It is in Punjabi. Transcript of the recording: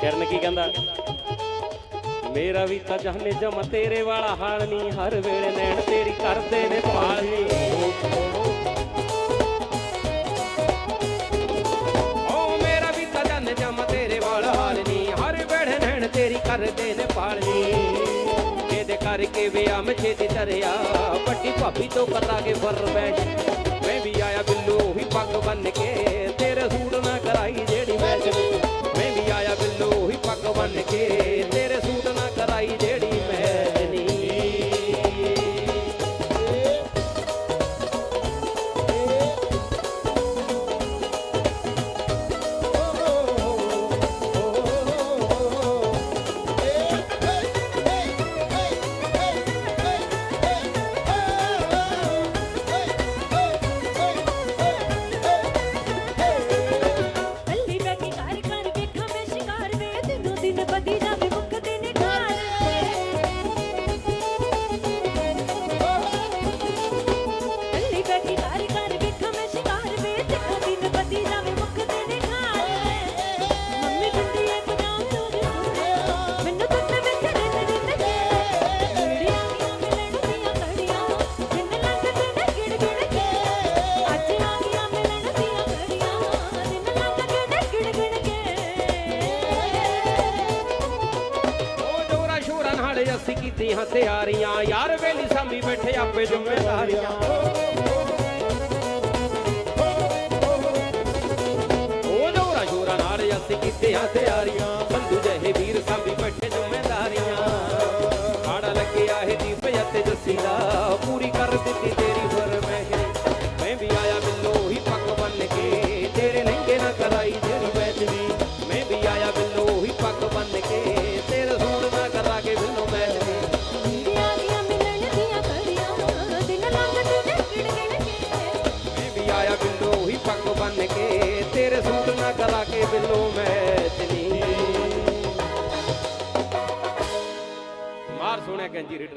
ਕੀ ਕਹਿੰਦਾ? ਮੇਰਾ ਵੀ ਤਾਂ ਜਹਨੇ ਜਮ ਤੇਰੇ ਵਾਲਾ ਹਾਲ ਨਹੀਂ ਹਰ ਵੇਲੇ ਨੈਣ ਤੇਰੀ ਕਰਦੇ ਨੇ ਪਾਲਣੀ ਓ ਮੇਰਾ ਵੀ ਤਾਂ ਜਮ ਤੇਰੇ ਵਾਲਾ ਹਾਲ ਨਹੀਂ ਹਰ ਵੇਲੇ ਨੈਣ ਤੇਰੀ ਕਰਦੇ ਨੇ ਪਾਲਣੀ ਇਹਦੇ ਕਰਕੇ ਵਿਆਹ ਛੇਤੀ ਤਰਿਆ ਵੱਡੀ ਭਾਬੀ ਤੋਂ ਪਤਾ ਕੇ ਬੈਠ ਮੈਂ ਵੀ ਆਇਆ ਬਿੱਲੂ ਹੀ ਪੱਗ ਬੰਨ ਕੇ। ਅਸੀਂ ਕੀਤੀਆਂ ਯਾਰ ਵੇਲੀ ਸਾਮੀ ਬੈਠੇ ਆਪੇ ਜਿੰਮੇਦਾਰੀਆਂ ਓ ਜੋਰਾ ਸ਼ੋਰਾ ਨਾਲ ਅਸੀਂ ਕੀਤੀਆਂ ਤਿਆਰੀਆਂ ਬੰਦੂ ਜਹੇ ਵੀਰ ਸਾਮੀ ਬੈਠੇ ਜ਼ਿੰਮੇਵਾਰੀਆਂ। ਆੜਾ ਲੱਗਿਆ ਇਹ ਦੀਪ ਅਤੇ ਜੱਸੀ ਦਾ। ਪੂਰੀ ਕਰ ਦਿੱਤੀ ਤੇਰੀ ਤੇਰੇ ਕਰਾ ਕੇ ਬਿੱਲੋ ਮੈਚ ਨੀ। ਮਾਰ ਸੋਹਣਿਆ ਕੈਂਜੀ ਰੀਡਰ